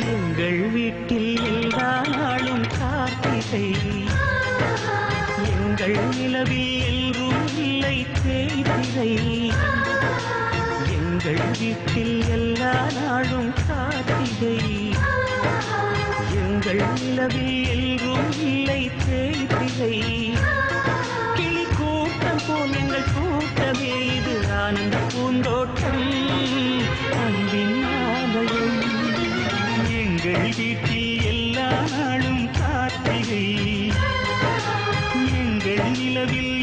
எங்கள் வீட்டில் எல்லா நாளும் கார்த்திகை. எங்கள் நிலவில் எல்லோரும் இல்லை தேய்திரை. எங்கள் வீட்டில் எல்லா நாளும் கார்த்திகை. எங்கள் நிலவில் எல்லோரும் இல்லை தேய்திரை. கிளி கூட்டம் போல் எங்கள் கூட்டமே. இது ஆனந்த பூந்தோட்டம். எங்கள் வீட்டில் எல்லா நாளும் கார்த்திகை. நிலவில்